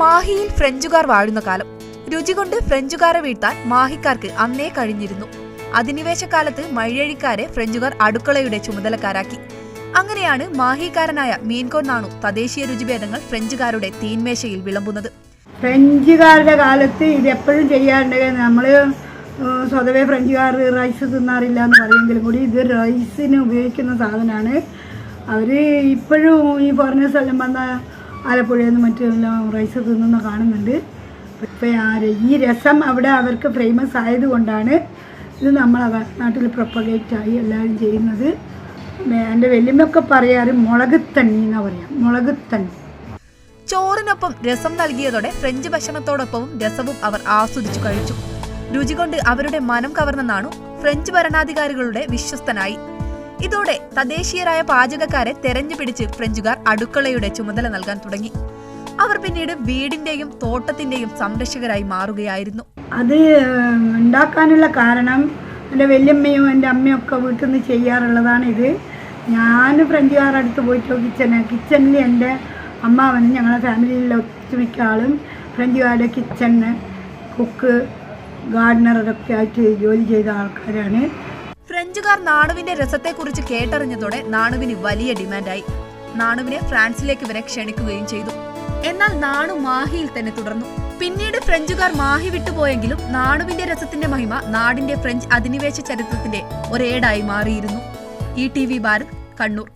മാഹിയിൽ ഫ്രഞ്ചുകാർ വാഴുന്ന കാലം. രുചി കൊണ്ട് ഫ്രഞ്ചുകാരെ വീഴ്ത്താൻ മാഹിക്കാർക്ക് അന്നേ കഴിഞ്ഞിരുന്നു. അധിനിവേശകാലത്ത് മഴയഴിക്കാരെ ഫ്രഞ്ചുകാർ അടുക്കളയുടെ ചുമതലക്കാരാക്കി. അങ്ങനെയാണ് മാഹിക്കാരനായ മീൻകോൺ നാണു തദ്ദേശീയ രുചിഭേദങ്ങൾ ഫ്രഞ്ചുകാരുടെ തീന്മേശയിൽ വിളമ്പുന്നത്. ഫ്രഞ്ചുകാരുടെ കാലത്ത് ഇത് എപ്പോഴും ചെയ്യാറുണ്ട് നമ്മൾ സ്വതവേ ഫ്രഞ്ചുകാർ റൈസ് തിന്നാറില്ല എന്ന് പറയുമെങ്കിലും കൂടി ഇത് റൈസിന് ഉപയോഗിക്കുന്ന സാധനമാണ്. അവർ ഇപ്പോഴും ഈ പറഞ്ഞ സ്ഥലം വന്ന ആലപ്പുഴയിൽ നിന്ന് മറ്റെല്ലാം റൈസ് തിന്നുന്ന കാണുന്നുണ്ട്. ഇപ്പം ഈ രസം അവിടെ അവർക്ക് ഫേമസ് ആയതുകൊണ്ടാണ് ഇത് നമ്മൾ നാട്ടിൽ പ്രൊപ്പഗേറ്റായി എല്ലാവരും ചെയ്യുന്നത്. എന്റെ വെല്ലുമൊക്കെ പറയാറ് മുളക് തണ്ണി എന്നാ പറയാം മുളക് തണ്ണി. ചോറിനൊപ്പം രസം നൽകിയതോടെ ഫ്രഞ്ച് ഭക്ഷണത്തോടൊപ്പവും രസവും അവർ ആസ്വദിച്ചു കഴിച്ചു. രുചി കൊണ്ട് അവരുടെ മനം കവർന്നെന്നാണു ഫ്രഞ്ച് ഭരണാധികാരികളുടെ വിശ്വസ്തനായി. ഇതോടെ തദ്ദേശീയരായ പാചകക്കാരെ തെരഞ്ഞുപിടിച്ച് ഫ്രഞ്ചുകാർ അടുക്കളയുടെ ചുമതല നൽകാൻ തുടങ്ങി. അവർ പിന്നീട് വീടിന്റെയും തോട്ടത്തിന്റെയും സംരക്ഷകരായി മാറുകയായിരുന്നു. അത് ഉണ്ടാക്കാനുള്ള കാരണം എന്റെ വല്യമ്മയും എന്റെ അമ്മയും ഒക്കെ വീട്ടിൽ നിന്ന് ചെയ്യാറുള്ളതാണ് ഇത്. ഞാൻ ഫ്രഞ്ചുകാരുടെ അടുത്ത് പോയിട്ട് കിച്ചണ് കിച്ചണിൽ എന്റെ അമ്മാവനും ഞങ്ങളുടെ ഫാമിലിയിലെ ഒത്തുമിക്ക ആളും ഫ്രഞ്ചുകാരുടെ കിച്ചണ് കുക്ക് ഗാർഡനർ ആയിട്ട് ജോലി ചെയ്ത ആൾക്കാരാണ്. ഫ്രഞ്ചുകാർ നാണുവിന്റെ രസത്തെക്കുറിച്ച് കേട്ടറിഞ്ഞതോടെ നാണുവിന് വലിയ ഡിമാൻഡായി. നാണുവിനെ ഫ്രാൻസിലേക്ക് വരെ ക്ഷണിക്കുകയും ചെയ്തു. എന്നാൽ നാണു മാഹിയിൽ തന്നെ തുടർന്നു. പിന്നീട് ഫ്രഞ്ചുകാർ മാഹി വിട്ടുപോയെങ്കിലും നാണുവിന്റെ രസത്തിന്റെ മഹിമ നാടിന്റെ ഫ്രഞ്ച് അധിനിവേശ ചരിത്രത്തിന്റെ ഒരേടായി മാറിയിരുന്നു. E T V Bharat Kannur.